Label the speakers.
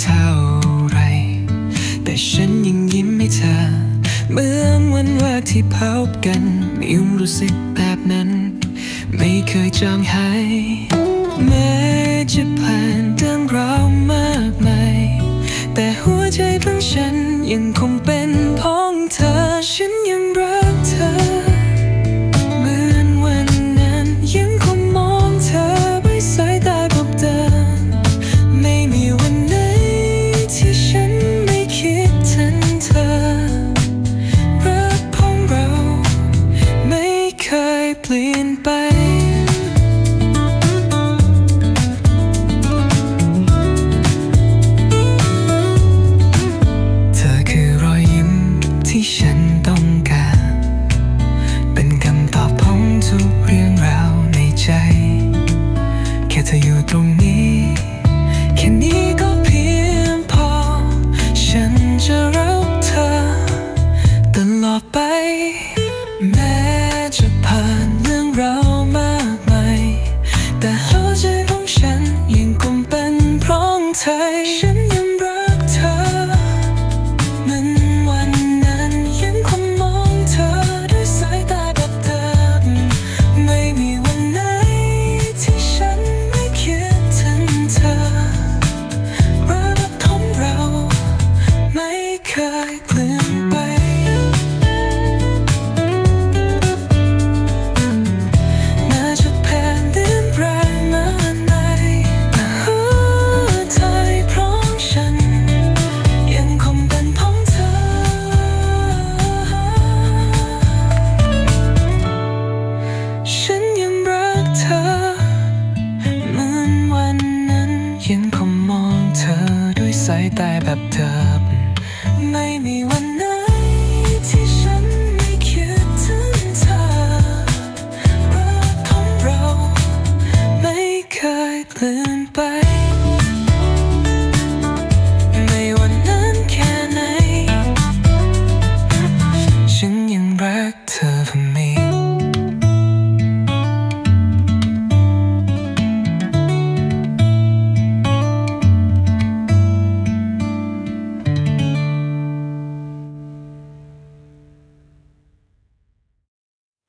Speaker 1: เท่าไร แต่ฉันยังยิ้มให้เธอ เหมือนวันแรกที่พบกันยังรู้สึกแบบนั้น ไม่เคยจางหายแม้จะผ่านเรื่องราวมากมายแต่หัวใจของฉันยังคงเป็นของเธอ ฉันยังรักเธอ เปลี่ยนไปเธอคือรอยยิ้มที่ฉันต้องการเป็นคำตอบของทุกเรื่องราวในใจแค่เธออยู่ตรงนี้แค่นี้ก็เพียงพอ ฉันจะรักเธอ ตลอดไป แม้จะผ่าน เราวมากมายแต่หัวใจของฉันยังคงเป็นพราะเธอฉันยังรักเธอเหมือนวันนั้นยังคงมองเธอด้วยสายตาแบบเดิมไม่มีวันไหนที่ฉันไม่คิดถึงเธอรักของเราไม่เคยเปลี่ยน สายตาแบบเธอ ไม่มีวันไหนที่ฉันไม่คิดถึงเธอรักของเราไม่เคยลืมไป